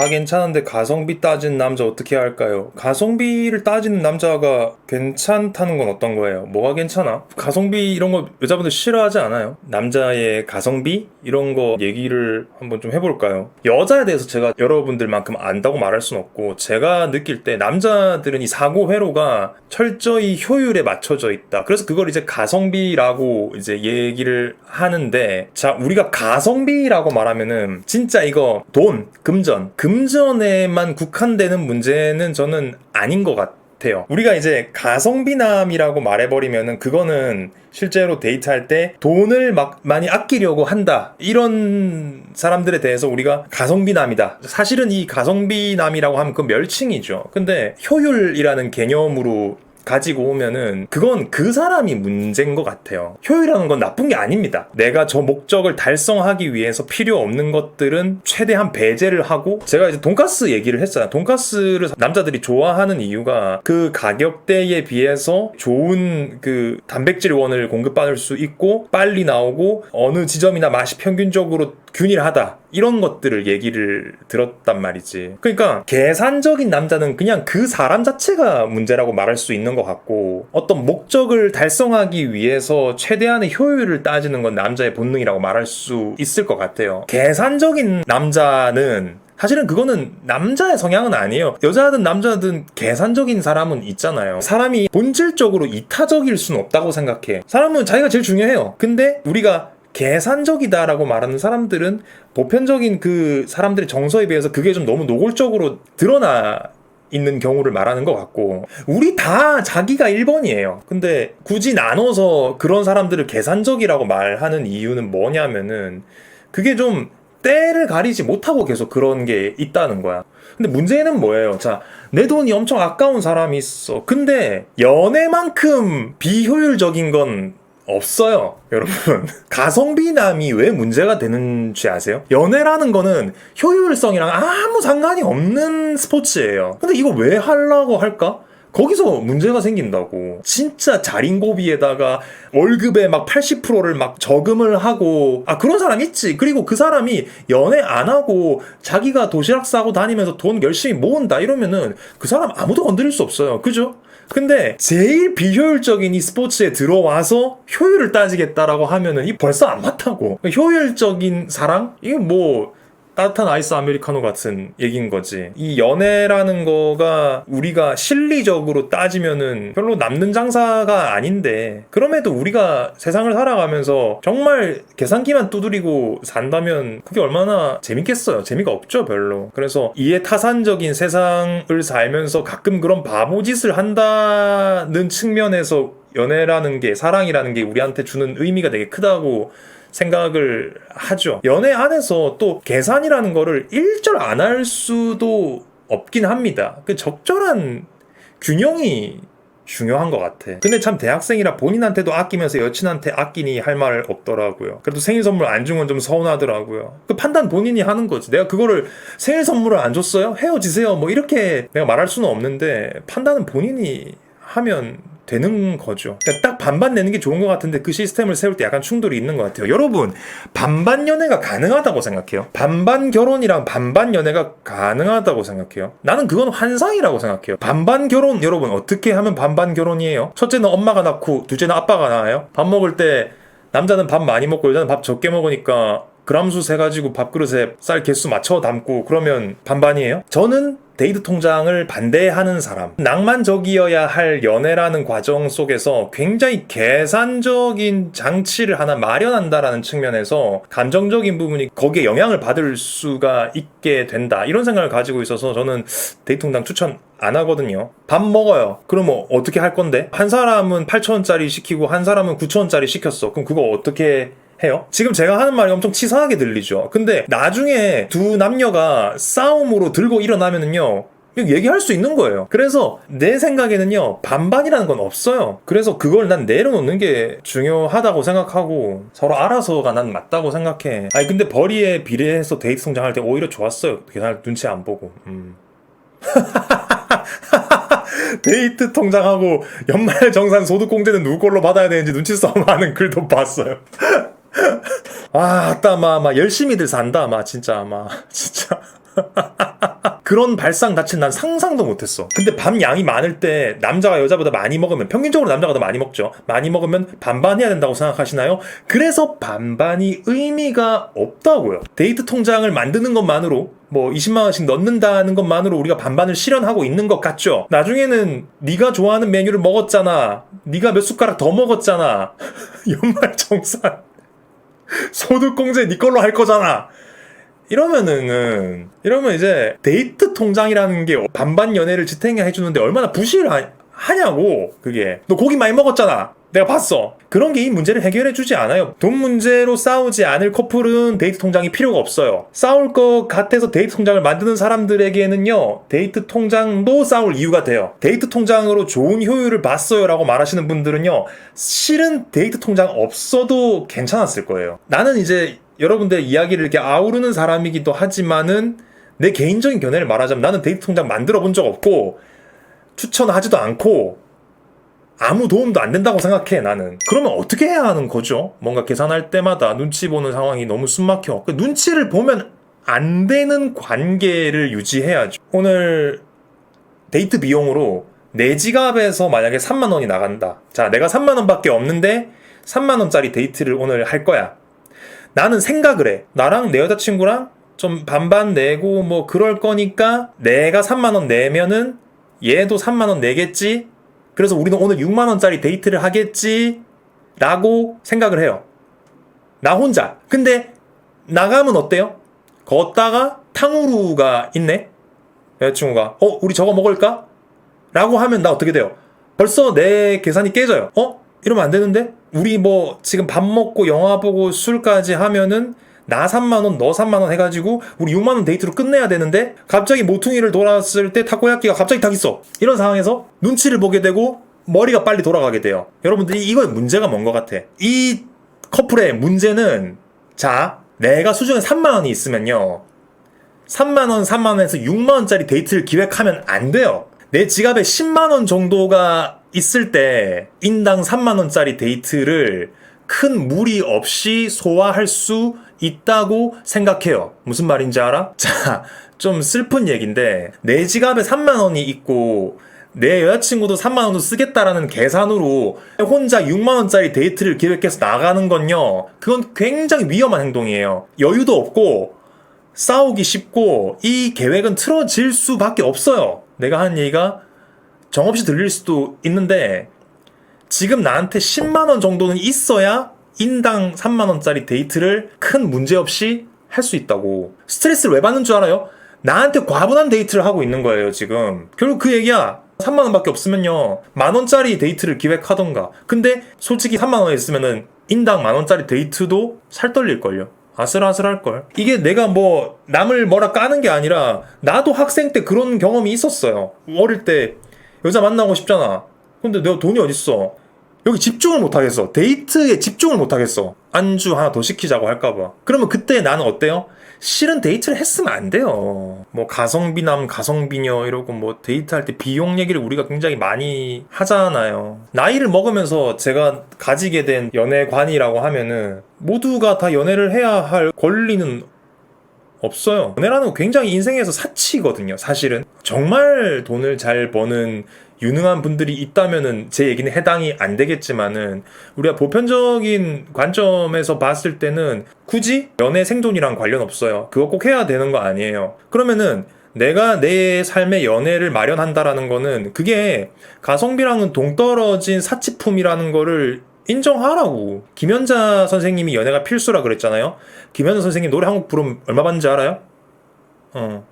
다 괜찮은데 가성비 따지는 남자 어떻게 할까요? 가성비를 따지는 남자가 괜찮다는 건 어떤 거예요? 뭐가 괜찮아? 가성비 이런 거 여자분들 싫어하지 않아요? 남자의 가성비 이런 거 얘기를 한번 좀 해볼까요? 여자에 대해서 제가 여러분들만큼 안다고 말할 순 없고 제가 느낄 때 남자들은 이 사고 회로가 철저히 효율에 맞춰져 있다. 그래서 그걸 이제 가성비라고 이제 얘기를 하는데 자 우리가 가성비라고 말하면은 진짜 이거 돈 금전 금 전에만 국한되는 문제는 저는 아닌 것 같아요. 우리가 이제 가성비남이라고 말해버리면은 그거는 실제로 데이트할 때 돈을 막 많이 아끼려고 한다. 이런 사람들에 대해서 우리가 가성비남이다. 사실은 이 가성비남이라고 하면 그 멸칭이죠. 근데 효율이라는 개념으로 가지고 오면은 그건 그 사람이 문제인 것 같아요. 효율이라는 건 나쁜 게 아닙니다. 내가 저 목적을 달성하기 위해서 필요 없는 것들은 최대한 배제를 하고 제가 이제 돈가스 얘기를 했잖아요. 돈가스를 남자들이 좋아하는 이유가 그 가격대에 비해서 좋은 그 단백질원을 공급받을 수 있고 빨리 나오고 어느 지점이나 맛이 평균적으로 균일하다. 이런 것들을 얘기를 들었단 말이지. 그러니까 계산적인 남자는 그냥 그 사람 자체가 문제라고 말할 수 있는 것 같고 어떤 목적을 달성하기 위해서 최대한의 효율을 따지는 건 남자의 본능이라고 말할 수 있을 것 같아요. 계산적인 남자는 사실은 그거는 남자의 성향은 아니에요. 여자든 남자든 계산적인 사람은 있잖아요. 사람이 본질적으로 이타적일 수는 없다고 생각해. 사람은 자기가 제일 중요해요. 근데 우리가 계산적이다라고 말하는 사람들은 보편적인 그 사람들의 정서에 비해서 그게 좀 너무 노골적으로 드러나 있는 경우를 말하는 것 같고 우리 다 자기가 1번이에요. 근데 굳이 나눠서 그런 사람들을 계산적이라고 말하는 이유는 뭐냐면은 그게 좀 때를 가리지 못하고 계속 그런 게 있다는 거야. 근데 문제는 뭐예요? 자 내 돈이 엄청 아까운 사람이 있어. 근데 연애만큼 비효율적인 건 없어요, 여러분. 가성비남이 왜 문제가 되는지 아세요? 연애라는 거는 효율성이랑 아무 상관이 없는 스포츠예요. 근데 이거 왜 하려고 할까? 거기서 문제가 생긴다고. 진짜 자린고비에다가 월급의 막 80%를 막 저금을 하고, 아, 그런 사람 있지. 그리고 그 사람이 연애 안 하고 자기가 도시락 싸고 다니면서 돈 열심히 모은다 이러면은 그 사람 아무도 건드릴 수 없어요. 그죠? 근데 제일 비효율적인 이 스포츠에 들어와서 효율을 따지겠다라고 하면은 이 벌써 안 맞다고. 효율적인 사랑? 이게 뭐 따뜻한 아이스 아메리카노 같은 얘기인 거지. 이 연애라는 거가 우리가 실리적으로 따지면은 별로 남는 장사가 아닌데, 그럼에도 우리가 세상을 살아가면서 정말 계산기만 두드리고 산다면 그게 얼마나 재밌겠어요. 재미가 없죠, 별로. 그래서 이해 타산적인 세상을 살면서 가끔 그런 바보짓을 한다는 측면에서 연애라는 게, 사랑이라는 게 우리한테 주는 의미가 되게 크다고 생각을 하죠. 연애 안에서 또 계산이라는 거를 일절 안 할 수도 없긴 합니다. 그 적절한 균형이 중요한 것 같아. 근데 참 대학생이라 본인한테도 아끼면서 여친한테 아끼니 할 말 없더라고요. 그래도 생일 선물 안 준 건 좀 서운하더라고요. 그 판단 본인이 하는 거지. 내가 그거를 생일 선물을 안 줬어요? 헤어지세요. 뭐 이렇게 내가 말할 수는 없는데 판단은 본인이 하면 되는 거죠. 그러니까 딱 반반 내는 게 좋은 것 같은데 그 시스템을 세울 때 약간 충돌이 있는 것 같아요. 여러분, 반반 연애가 가능하다고 생각해요? 반반 결혼이랑 반반 연애가 가능하다고 생각해요? 나는 그건 환상이라고 생각해요. 반반 결혼, 여러분, 어떻게 하면 반반 결혼이에요? 첫째는 엄마가 낳고, 둘째는 아빠가 낳아요? 밥 먹을 때 남자는 밥 많이 먹고 여자는 밥 적게 먹으니까 그람수 세가지고 밥그릇에 쌀 개수 맞춰 담고 그러면 반반이에요? 저는 데이트 통장을 반대하는 사람. 낭만적이어야 할 연애라는 과정 속에서 굉장히 계산적인 장치를 하나 마련한다라는 측면에서 감정적인 부분이 거기에 영향을 받을 수가 있게 된다. 이런 생각을 가지고 있어서 저는 데이트 통장 추천 안 하거든요. 밥 먹어요. 그러면 어떻게 할 건데? 한 사람은 8천원짜리 시키고 한 사람은 9천원짜리 시켰어. 그럼 그거 어떻게 해요? 지금 제가 하는 말이 엄청 치사하게 들리죠. 근데 나중에 두 남녀가 싸움으로 들고 일어나면은요. 얘기할 수 있는 거예요. 그래서 내 생각에는요, 반반이라는 건 없어요. 그래서 그걸 난 내려놓는 게 중요하다고 생각하고, 서로 알아서가 난 맞다고 생각해. 아니, 근데 벌이에 비례해서 데이트 성장할 때 오히려 좋았어요. 계산을 눈치 안 보고. 음. 데이트 통장하고 연말 정산 소득공제는 누구 걸로 받아야 되는지 눈치 싸움 하는 글도 봤어요. 아, 아따, 마, 마, 열심히들 산다, 마, 진짜, 마, 진짜. 그런 발상 자체는 난 상상도 못했어. 근데 밥 양이 많을 때 남자가 여자보다 많이 먹으면 평균적으로 남자가 더 많이 먹죠. 많이 먹으면 반반 해야 된다고 생각하시나요? 그래서 반반이 의미가 없다고요. 데이트 통장을 만드는 것만으로 뭐 20만 원씩 넣는다는 것만으로 우리가 반반을 실현하고 있는 것 같죠. 나중에는 네가 좋아하는 메뉴를 먹었잖아. 네가 몇 숟가락 더 먹었잖아. 연말 정산 소득공제 네 걸로 할 거잖아. 이러면은 이러면 이제 데이트 통장이라는 게 반반 연애를 지탱해 해주는데 얼마나 부실 하냐고 그게. 너 고기 많이 먹었잖아. 내가 봤어. 그런 게 이 문제를 해결해 주지 않아요. 돈 문제로 싸우지 않을 커플은 데이트 통장이 필요가 없어요. 싸울 것 같아서 데이트 통장을 만드는 사람들에게는요 데이트 통장도 싸울 이유가 돼요. 데이트 통장으로 좋은 효율을 봤어요 라고 말하시는 분들은요 실은 데이트 통장 없어도 괜찮았을 거예요. 나는 이제 여러분들 이야기를 이렇게 아우르는 사람이기도 하지만은 내 개인적인 견해를 말하자면 나는 데이트 통장 만들어 본 적 없고 추천하지도 않고 아무 도움도 안 된다고 생각해 나는. 그러면 어떻게 해야 하는 거죠? 뭔가 계산할 때마다 눈치 보는 상황이 너무 숨막혀. 그 눈치를 보면 안 되는 관계를 유지해야죠. 오늘 데이트 비용으로 내 지갑에서 만약에 3만 원이 나간다. 자 내가 3만 원밖에 없는데 3만 원짜리 데이트를 오늘 할 거야. 나는 생각을 해. 나랑 내 여자친구랑 좀 반반 내고 뭐 그럴 거니까 내가 3만 원 내면은 얘도 3만원 내겠지? 그래서 우리는 오늘 6만원짜리 데이트를 하겠지? 라고 생각을 해요. 나 혼자. 근데 나가면 어때요? 걷다가 탕후루가 있네? 여자친구가 어? 우리 저거 먹을까? 라고 하면 나 어떻게 돼요? 벌써 내 계산이 깨져요. 어? 이러면 안 되는데? 우리 뭐 지금 밥 먹고 영화 보고 술까지 하면은 나 3만원, 너 3만원 해가지고 우리 6만원 데이트로 끝내야 되는데 갑자기 모퉁이를 돌았을 때 타코야끼가 갑자기 타겠어. 이런 상황에서 눈치를 보게 되고 머리가 빨리 돌아가게 돼요. 여러분들이 이거의 문제가 뭔 것 같아. 이 커플의 문제는 자, 내가 수중에 3만원이 있으면요. 3만원, 3만원에서 6만원짜리 데이트를 기획하면 안 돼요. 내 지갑에 10만원 정도가 있을 때 인당 3만 원짜리 데이트를 큰 무리 없이 소화할 수 있다고 생각해요. 무슨 말인지 알아? 자, 좀 슬픈 얘기인데 내 지갑에 3만 원이 있고 내 여자친구도 3만 원도 쓰겠다라는 계산으로 혼자 6만 원짜리 데이트를 계획해서 나가는 건요. 그건 굉장히 위험한 행동이에요. 여유도 없고 싸우기 쉽고 이 계획은 틀어질 수밖에 없어요. 내가 한 얘기가 정없이 들릴 수도 있는데 지금 나한테 10만 원 정도는 있어야 인당 3만 원짜리 데이트를 큰 문제 없이 할 수 있다고. 스트레스를 왜 받는 줄 알아요? 나한테 과분한 데이트를 하고 있는 거예요, 지금. 결국 그 얘기야. 3만 원 밖에 없으면요. 만 원짜리 데이트를 기획하던가. 근데 솔직히 3만 원 있으면은 인당 만 원짜리 데이트도 살 떨릴걸요. 아슬아슬할걸. 이게 내가 뭐 남을 뭐라 까는 게 아니라 나도 학생 때 그런 경험이 있었어요. 어릴 때 여자 만나고 싶잖아. 근데 내가 돈이 어딨어. 여기 집중을 못하겠어. 데이트에 집중을 못하겠어. 안주 하나 더 시키자고 할까봐. 그러면 그때 나는 어때요? 실은 데이트를 했으면 안 돼요. 뭐 가성비남, 가성비녀 이러고 뭐 데이트할 때 비용 얘기를 우리가 굉장히 많이 하잖아요. 나이를 먹으면서 제가 가지게 된 연애관이라고 하면은 모두가 다 연애를 해야 할 권리는 없어요. 연애라는 거 굉장히 인생에서 사치거든요, 사실은. 정말 돈을 잘 버는 유능한 분들이 있다면은 제 얘기는 해당이 안 되겠지만은 우리가 보편적인 관점에서 봤을 때는 굳이 연애 생존이랑 관련 없어요. 그거 꼭 해야 되는 거 아니에요. 그러면은 내가 내 삶의 연애를 마련한다라는 거는 그게 가성비랑은 동떨어진 사치품이라는 거를 인정하라고. 김연자 선생님이 연애가 필수라 그랬잖아요. 김연자 선생님 노래 한 곡 부르면 얼마 받는지 알아요? 어.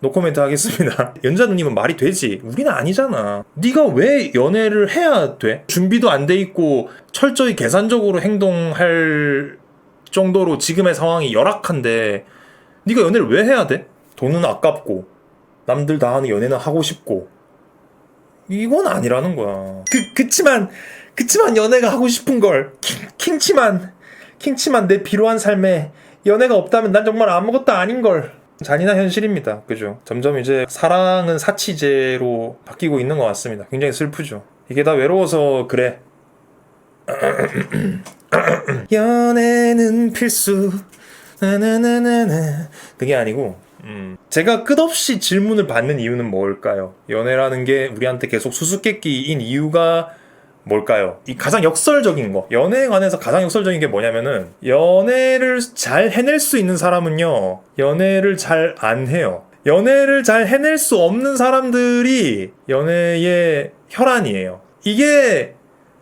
노코멘트 하겠습니다. 연자 누님은 말이 되지. 우리는 아니잖아. 네가 왜 연애를 해야 돼? 준비도 안 돼 있고 철저히 계산적으로 행동할 정도로 지금의 상황이 열악한데 네가 연애를 왜 해야 돼? 돈은 아깝고 남들 다 하는 연애는 하고 싶고 이건 아니라는 거야. 그 그치만 그치만 연애가 하고 싶은 걸 킹, 킹치만 킹치만 내 비로한 삶에 연애가 없다면 난 정말 아무것도 아닌 걸. 잔인한 현실입니다. 그죠? 점점 이제 사랑은 사치제로 바뀌고 있는 것 같습니다. 굉장히 슬프죠. 이게 다 외로워서 그래. 연애는 필수. 나나나나나. 그게 아니고 음. 제가 끝없이 질문을 받는 이유는 뭘까요? 연애라는 게 우리한테 계속 수수께끼인 이유가 뭘까요? 이 가장 역설적인 거. 연애에 관해서 가장 역설적인 게 뭐냐면은 연애를 잘 해낼 수 있는 사람은요. 연애를 잘 안 해요. 연애를 잘 해낼 수 없는 사람들이 연애의 혈안이에요. 이게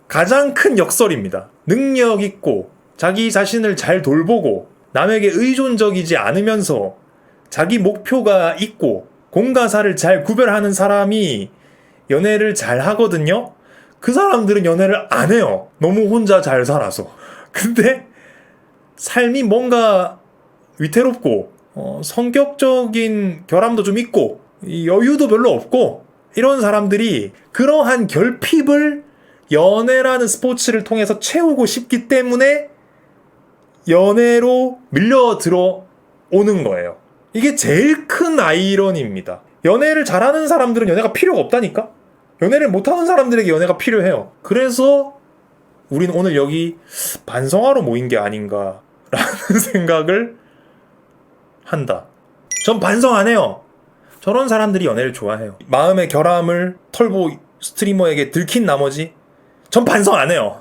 가장 큰 역설입니다. 능력 있고 자기 자신을 잘 돌보고 남에게 의존적이지 않으면서 자기 목표가 있고 공과사를 잘 구별하는 사람이 연애를 잘 하거든요. 그 사람들은 연애를 안 해요. 너무 혼자 잘 살아서. 근데 삶이 뭔가 위태롭고 어, 성격적인 결함도 좀 있고 이 여유도 별로 없고 이런 사람들이 그러한 결핍을 연애라는 스포츠를 통해서 채우고 싶기 때문에 연애로 밀려 들어오는 거예요. 이게 제일 큰 아이러니입니다. 연애를 잘하는 사람들은 연애가 필요가 없다니까? 연애를 못하는 사람들에게 연애가 필요해요. 그래서 우린 오늘 여기 반성하러 모인 게 아닌가라는 생각을 한다. 전 반성 안 해요. 저런 사람들이 연애를 좋아해요. 마음의 결함을 털보 스트리머에게 들킨 나머지 전 반성 안 해요.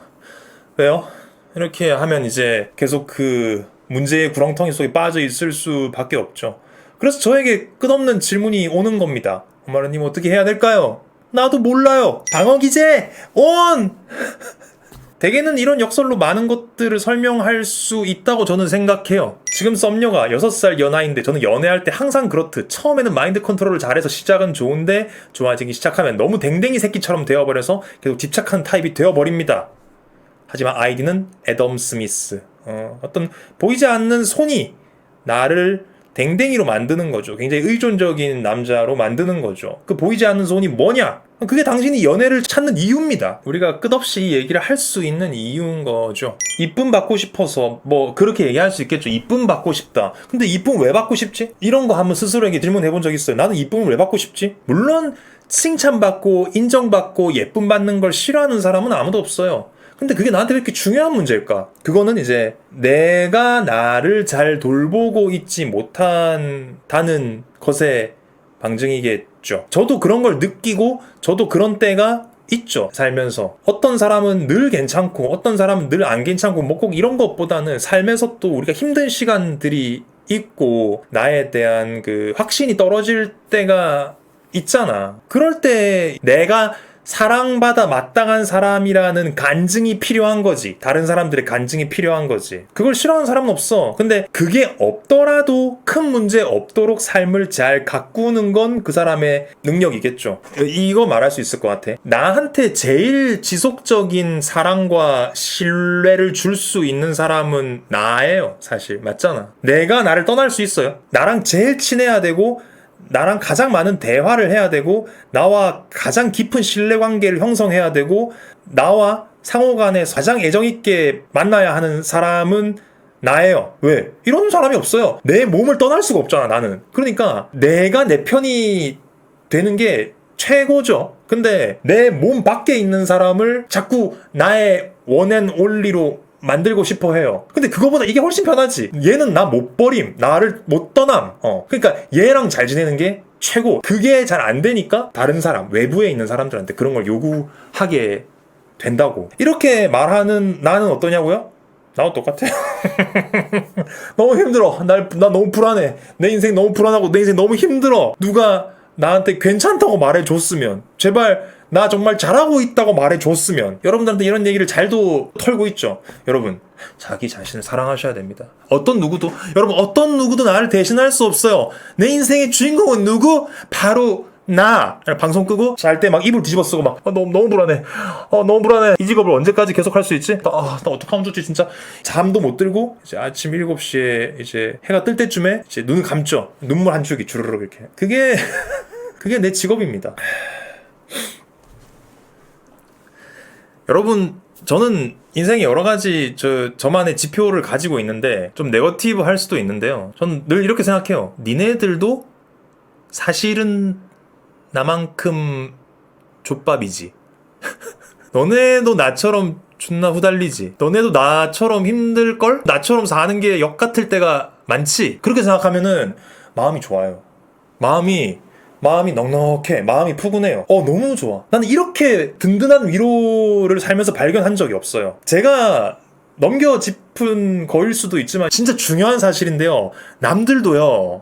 왜요? 이렇게 하면 이제 계속 그 문제의 구렁텅이 속에 빠져 있을 수밖에 없죠. 그래서 저에게 끝없는 질문이 오는 겁니다. 엄마라님 어떻게 해야 될까요? 나도 몰라요. 방어 기제 온. 대개는 이런 역설로 많은 것들을 설명할 수 있다고 저는 생각해요. 지금 썸녀가 6살 연하인데 저는 연애할 때 항상 그렇듯 처음에는 마인드 컨트롤을 잘해서 시작은 좋은데 좋아지기 시작하면 너무 댕댕이 새끼처럼 되어버려서 계속 집착하는 타입이 되어버립니다. 하지만 아이디는 애덤 스미스. 어, 어떤 보이지 않는 손이 나를 댕댕이로 만드는 거죠. 굉장히 의존적인 남자로 만드는 거죠. 그 보이지 않는 손이 뭐냐? 그게 당신이 연애를 찾는 이유입니다. 우리가 끝없이 얘기를 할 수 있는 이유인 거죠. 이쁨 받고 싶어서 뭐 그렇게 얘기할 수 있겠죠. 이쁨 받고 싶다. 근데 이쁨 왜 받고 싶지? 이런 거 한번 스스로에게 질문해 본 적 있어요. 나는 이쁨을 왜 받고 싶지? 물론 칭찬받고 인정받고 예쁨 받는 걸 싫어하는 사람은 아무도 없어요. 근데 그게 나한테 왜 이렇게 중요한 문제일까? 그거는 이제 내가 나를 잘 돌보고 있지 못한다는 것의 방증이겠죠. 저도 그런 걸 느끼고 저도 그런 때가 있죠. 살면서. 어떤 사람은 늘 괜찮고 어떤 사람은 늘 안 괜찮고 뭐 꼭 이런 것보다는 삶에서 또 우리가 힘든 시간들이 있고 나에 대한 그 확신이 떨어질 때가 있잖아. 그럴 때 내가 사랑받아 마땅한 사람이라는 간증이 필요한 거지. 다른 사람들의 간증이 필요한 거지. 그걸 싫어하는 사람은 없어. 근데 그게 없더라도 큰 문제 없도록 삶을 잘 가꾸는 건 그 사람의 능력이겠죠. 이거 말할 수 있을 것 같아. 나한테 제일 지속적인 사랑과 신뢰를 줄 수 있는 사람은 나예요. 사실. 맞잖아. 내가 나를 떠날 수 있어요. 나랑 제일 친해야 되고 나랑 가장 많은 대화를 해야 되고 나와 가장 깊은 신뢰 관계를 형성해야 되고 나와 상호 간에 가장 애정 있게 만나야 하는 사람은 나예요. 왜? 이런 사람이 없어요. 내 몸을 떠날 수가 없잖아, 나는. 그러니까 내가 내 편이 되는 게 최고죠. 근데 내 몸 밖에 있는 사람을 자꾸 나의 원앤 올리로 만들고 싶어 해요. 근데 그거보다 이게 훨씬 편하지. 얘는 나 못 버림. 나를 못 떠남. 어. 그러니까 얘랑 잘 지내는 게 최고. 그게 잘 안 되니까 다른 사람, 외부에 있는 사람들한테 그런 걸 요구하게 된다고. 이렇게 말하는 나는 어떠냐고요? 나도 똑같아요. 너무 힘들어. 날, 나 너무 불안해. 내 인생 너무 불안하고 내 인생 너무 힘들어. 누가 나한테 괜찮다고 말해줬으면. 제발 나 정말 잘하고 있다고 말해줬으면. 여러분들한테 이런 얘기를 잘도 털고 있죠. 여러분, 자기 자신을 사랑하셔야 됩니다. 어떤 누구도, 여러분, 어떤 누구도 나를 대신할 수 없어요. 내 인생의 주인공은 누구? 바로 나 방송 끄고 잘 때 막 이불 뒤집어 쓰고 막 아, 너무 너무 불안해. 어 너무 불안해. 이 직업을 언제까지 계속 할 수 있지? 나, 아, 나 어떡하면 좋지 진짜. 잠도 못 들고 이제 아침 7시에 이제 해가 뜰 때쯤에 이제 눈을 감죠. 눈물 한 줄기 주르륵 이렇게. 그게 그게 내 직업입니다. 여러분 저는 인생에 여러 가지 저 저만의 지표를 가지고 있는데 좀 네거티브 할 수도 있는데요. 전 늘 이렇게 생각해요. 니네들도 사실은 나만큼 족밥이지. 너네도 나처럼 존나 후달리지. 너네도 나처럼 힘들걸? 나처럼 사는 게 역 같을 때가 많지. 그렇게 생각하면은 마음이 좋아요. 마음이 마음이 넉넉해. 마음이 푸근해요. 어, 너무 좋아. 나는 이렇게 든든한 위로를 살면서 발견한 적이 없어요. 제가 넘겨 짚은 거일 수도 있지만 진짜 중요한 사실인데요. 남들도요.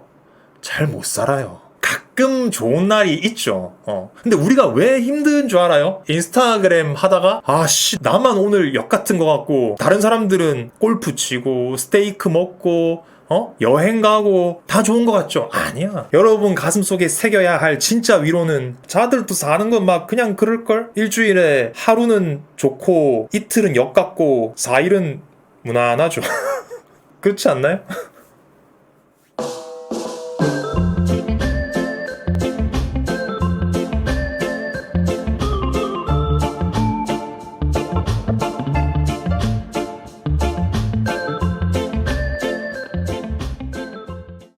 잘 못 살아요. 가끔 좋은 날이 있죠. 어. 근데 우리가 왜 힘든 줄 알아요? 인스타그램 하다가 아씨 나만 오늘 역 같은 거 같고 다른 사람들은 골프 치고 스테이크 먹고 어? 여행 가고 다 좋은 거 같죠? 아니야. 여러분 가슴 속에 새겨야 할 진짜 위로는 자들도 사는 건 막 그냥 그럴걸? 일주일에 하루는 좋고 이틀은 역 같고 4일은 무난하죠. 그렇지 않나요?